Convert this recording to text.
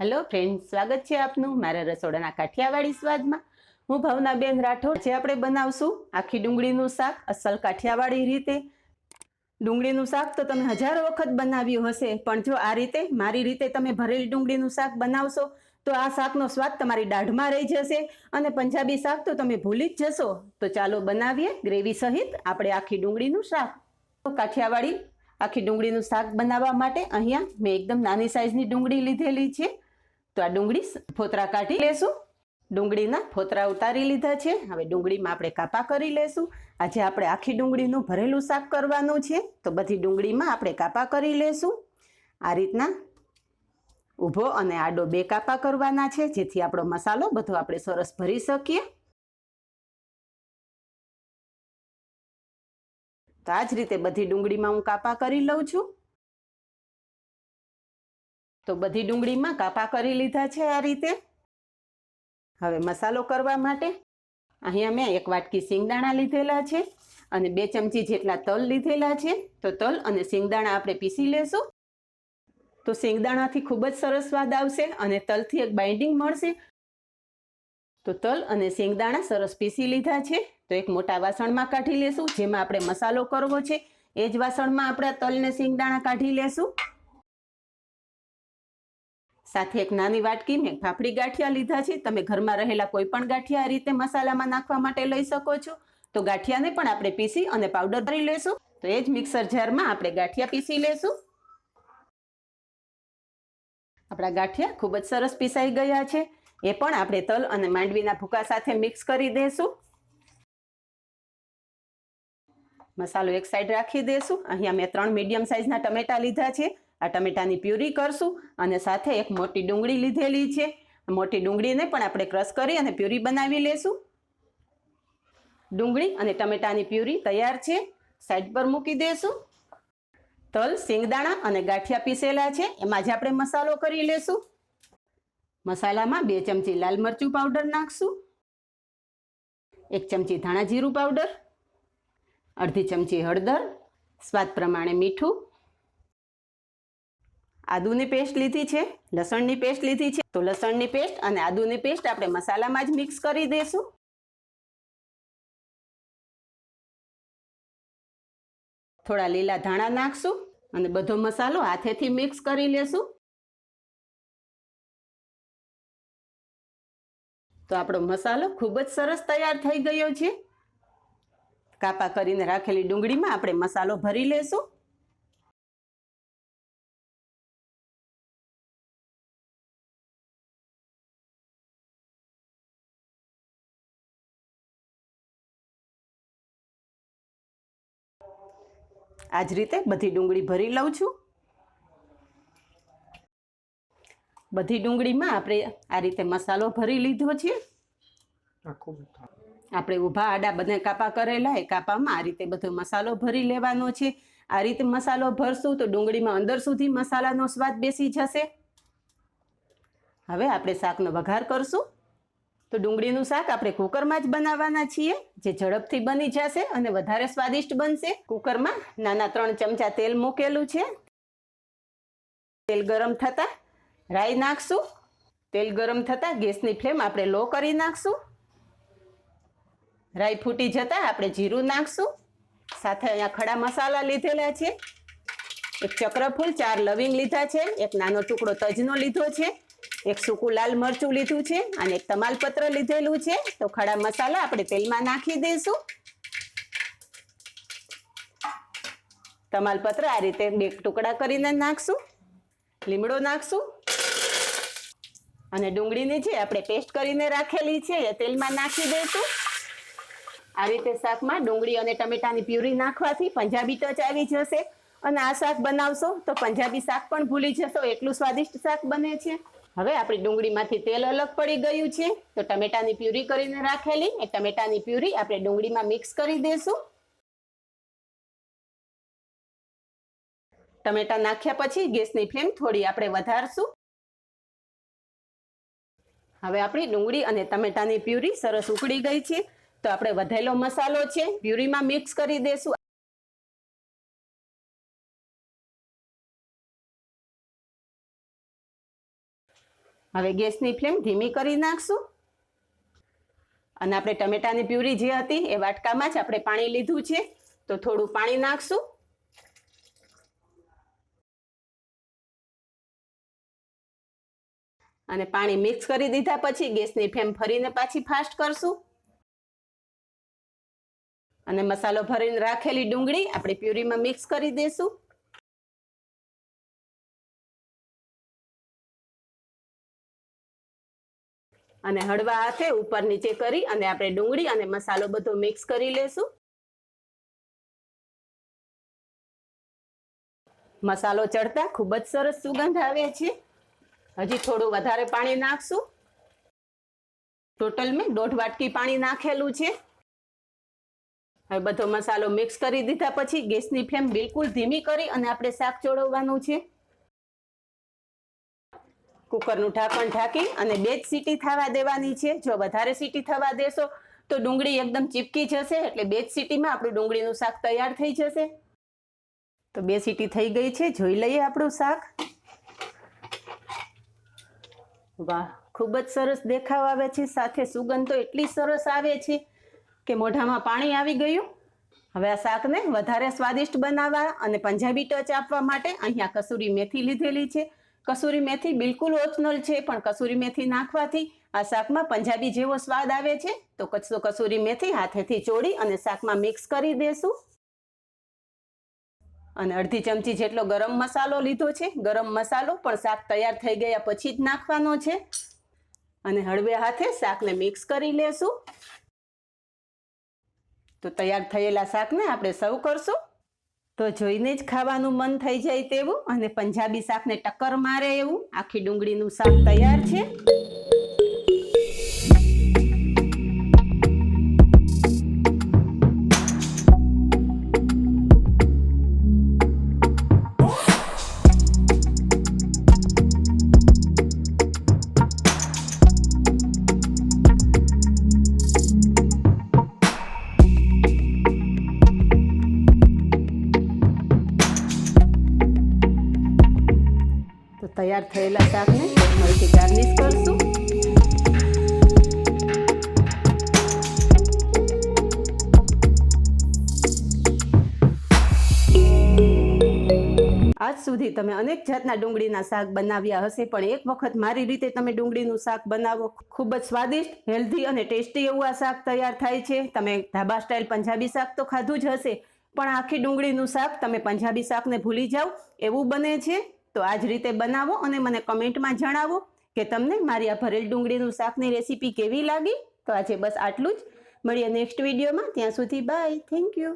Hello friend સ્વાગત છે આપનું મારા રસોડાના કાઠિયાવાડી સ્વાદમાં. હું ભાવનાબેન રાઠોડ. જે આપણે બનાવશું આખી ડુંગળીનું શાક અસલ કાઠિયાવાડી રીતે. ડુંગળીનું શાક તો તમે હજારો વખત બનાવ્યું હશે, પણ જો આ રીતે, મારી રીતે તમે ભરેલી ડુંગળીનું શાક બનાવશો, તો આ શાકનો સ્વાદ તમારી દાઢમાં રહી જશે અને પંજાબી શાક તો તમે ભૂલી જ જશો. તો ચાલો બનાવીએ ગ્રેવી સહિત આપણે આખી ડુંગળીનું શાક. કાઠિયાવાડી, આખી ડુંગળીનું શાક બનાવવા માટે અહીંયા મેં એકદમ નાની સાઇઝની ડુંગળી લીધેલી છે. તો આ ડુંગળી ફોતરા કાઢી લેશું. ડુંગળીના ફોતરા ઉતારી લીધા છે. હવે ડુંગળીમાં આપણે કાપા કરી લેશું. આજે આપણે આખી ડુંગળીનું ભરેલું શાક કરવાનું છે. તો બધી ડુંગળીમાં આપણે કાપા કરી લેશું. આ રીતના ઊભો અને આડો બે કાપા કરવાના છે. જેથી આપણો મસાલો બધો આપણે સરસ ભરી શકીએ. તો આ જ રીતે બધી ડુંગળીમાં હું કાપા કરી લઉં છું. તો બધી ડુંગળીમાં કાપા કરી લીધા છે આ રીતે. હવે મસાલો કરવા માટે અહીંયા મેં એક વાટકી સિંગદાણા લીધેલા છે અને બે ચમચી જેટલા તલ લીધેલા છે. તો તલ અને સિંગદાણા આપણે પીસી લેશું. તો સિંગદાણાથી ખૂબ જ સરસ સ્વાદ આવશે અને તલથી એક બાઇન્ડિંગ મળશે. તો તલ અને સિંગદાણા સરસ પીસી લીધા છે. તો એક મોટા વાસણમાં કાઢી લેશું, જેમાં આપણે મસાલો કરવો છે. એ જ વાસણમાં આપણે તલને સિંગદાણા કાઢી લેશું. સાથે એક નાની વાટકી મેં ફાફડી ગાંઠિયા લીધા છે. તમે ઘરમાં રહેલા કોઈ પણ ગાંઠિયા આ રીતે મસાલામાં નાખવા માટે લઈ શકો છો. તો ગાંઠિયાને પણ આપણે પીસી અને પાવડર કરી લેશું. તો એ જ મિક્સર જારમાં આપણે ગાંઠિયા પીસી લેશું. આપણા ગાંઠિયા ખૂબ જ સરસ પીસાઈ ગયા છે. એ પણ આપણે તલ અને માંડવીના ભૂકા સાથે મિક્સ કરી દેશું. મસાલો એક સાઈડ રાખી દેશું. અહીંયા મેં ત્રણ મીડિયમ સાઇઝના ટમેટા લીધા છે. આ ટમેટાની પ્યુરી કરશું અને સાથે એક મોટી ડુંગળી લીધેલી છે. મોટી ડુંગળીને પણ આપણે ક્રશ કરી અને પ્યુરી બનાવી લેશું. ડુંગળી અને ટમેટાની પ્યુરી તૈયાર છે. સાઈડ પર મૂકી દેશું. તલ સિંગદાણા અને ગાંઠિયા પીસેલા છે. એમાં જ આપણે મસાલો કરી લેશું. મસાલામાં બે ચમચી લાલ મરચું પાવડર નાખશું. એક ચમચી ધાણા જીરું પાવડર. અડધી ચમચી હળદર. સ્વાદ પ્રમાણે મીઠું. આદુની પેસ્ટ લીધી છે, લસણની પેસ્ટ લીધી છે. તો લસણની પેસ્ટ અને આદુની પેસ્ટ આપણે મસાલામાં જ મિક્સ કરી દઈશું. થોડા લીલા ધાણા નાખશું અને બધો મસાલો હાથેથી મિક્સ કરી લેશું. તો આપણો મસાલો ખૂબ જ સરસ તૈયાર થઈ ગયો છે. કાપા કરીને રાખેલી ડુંગળીમાં આપણે મસાલો ભરી લેશું. આ જ રીતે બધી ડુંગળી ભરી લઉં છું. બધી ડુંગળીમાં આપણે આ રીતે મસાલો ભરી લીધો છે. આપણે ઊભા આડા બધા કાપા કરેલા એ કાપામાં આ રીતે બધો મસાલો ભરી લેવાનો છે. આ રીતે મસાલો ભરશું તો ડુંગળીમાં અંદર સુધી મસાલાનો સ્વાદ બેસી જશે. હવે આપણે શાકનો વઘાર કરશું. તો ડુંગળીનું શાક આપણે કુકરમાં જ બનાવવાના છીએ, જે ઝડપથી બની જશે અને વધારે સ્વાદિષ્ટ બનશે. કુકરમાં નાના ત્રણ ચમચા તેલ મૂકેલું છે. તેલ ગરમ થતાં રાઈ નાખશું. તેલ ગરમ થતાં ગેસની ફ્લેમ આપણે લો કરી નાખશું. રાઈ ફૂટી જતાં આપણે જીરું નાખશું. સાથે અહીંયા ખડા મસાલા લીધેલા છે. એક ચક્રફૂલ ચાર લવિંગ લીધા છે. એક નાનો ટુકડો તજનો લીધો છે. એક સૂકું લાલ મરચું લીધું છે અને એક તમાલપત્ર લીધેલું છે. તો ખડા મસાલા આપણે તેલમાં નાખી દઈશું. તમાલપત્ર આ રીતે બે ટુકડા કરીને નાખશું. લીમડો નાખશું. અને ડુંગળીની જે આપણે પેસ્ટ કરીને રાખેલી છે એ તેલમાં નાખી દઈશું. આ રીતે શાકમાં ડુંગળી અને ટમેટાની પ્યુરી નાખવાથી પંજાબી ટચ આવી જશે. અને આ શાક બનાવશો તો પંજાબી શાક પણ ભૂલી જશો. એટલું સ્વાદિષ્ટ શાક બને છે. હવે આપણી ડુંગળીમાંથી તેલ અલગ પડી ગયું છે, તો ટમેટાની પ્યુરી કરીને રાખેલી. એ ટમેટાની પ્યુરી આપણે ડુંગળીમાં મિક્સ કરી દઈશું ટમેટા નાખ્યા પછી ગેસની ફ્લેમ થોડી આપણે વધારશું. હવે આપણી ડુંગળી અને ટમેટાની પ્યુરી સરસ ઉકળી ગઈ છે, તો આપણે વધેલો મસાલો છે, પ્યુરીમાં મિક્સ કરી દઈશું હવે ગેસની ફ્લેમ ધીમી કરી નાખશું. અને આપણે ટમેટાની પ્યુરી જે હતી એ વાટકામાં જ આપણે પાણી લીધું છે. તો થોડું પાણી નાખશું. અને પાણી મિક્સ કરી દીધા પછી ગેસની ફ્લેમ ફરીને પાછી ફાસ્ટ કરશું. અને મસાલો ભરીને રાખેલી ડુંગળી આપણે પ્યુરીમાં મિક્સ કરી દઈશું અને હળવા હાથે ઉપર નીચે કરી અને આપણે ડુંગળી અને મસાલો બધો મિક્સ કરી લેશું. મસાલો ચડતા ખૂબ જ સરસ સુગંધ આવે છે. હજી થોડું વધારે પાણી નાખશું. ટોટલ મેં દોઢ વાટકી પાણી નાખેલું છે. હવે બધો મસાલો મિક્સ કરી દીધા પછી ગેસની ફ્લેમ બિલકુલ ધીમી કરી અને આપણે શાક ચોળવવાનું છે. કુકરનું ઢાંકણ ઢાંકી અને બે જ સીટી થવા દેવાની છે. જો વધારે સીટી થવા દેશો, તો ડુંગળી એકદમ ચીપકી જશે એટલે બે જ સીટીમાં આપણું ડુંગળીનું શાક તૈયાર થઈ જશે. તો બે સીટી થઈ ગઈ છે. જોઈ લઈએ આપણું શાક. વાહ, ખૂબ જ સરસ દેખાવ આવે છે. સાથે સુગંધ તો એટલી સરસ આવે છે કે મોઢામાં પાણી આવી ગયું. હવે આ શાકને વધારે સ્વાદિષ્ટ બનાવવા અને પંજાબી ટચ આપવા માટે અહીંયા કસૂરી મેથી લીધેલી છે. કસૂરી મેથી બિલકુલ ઓપ્શનલ છે, પણ કસૂરી મેથી નાખવાથી આ શાકમાં પંજાબી જેવો સ્વાદ આવે છે. તો કચ્છો કસૂરી મેથી હાથેથી ચોળી અને શાકમાં મિક્સ કરી દેશું. અને અડધી ચમચી જેટલો ગરમ મસાલો લીધો છે. ગરમ મસાલો પણ શાક તૈયાર થઈ ગયા પછી જ નાખવાનો છે. અને હળવે હાથે શાકને મિક્સ કરી લેશું. તો તૈયાર થયેલા શાકને આપણે સર્વ કરશું. તો જોઈને જ ખાવાનું મન થઈ જાય તેવું અને પંજાબી શાકને ટક્કર મારે એવું. આખી ડુંગળીનું શાક તૈયાર છે. તૈયાર થયેલા શાકને ફરીથી ગાર્નિશ કરશું. આજ સુધી તમે અનેક જાતના ડુંગળીના શાક બનાવ્યા હશે, પણ એક વખત મારી રીતે તમે ડુંગળીનું શાક બનાવો. ખૂબ જ સ્વાદિષ્ટ, હેલ્ધી અને ટેસ્ટી એવું આ શાક તૈયાર થાય છે. તમે ધાબા સ્ટાઇલ પંજાબી શાક તો ખાધું જ હશે, પણ આખી ડુંગળીનું શાક તમે પંજાબી શાકને ભૂલી જાઓ, એવું બને છે. તો આ જ રીતે બનાવો અને મને કમેન્ટમાં જણાવો કે તમને મારી આ ભરેલ ડુંગળીનું શાકની રેસીપી કેવી લાગી? તો આજે બસ આટલું જ. મળીએ નેક્સ્ટ વિડીયોમાં. ત્યાં સુધી બાય. Thank you.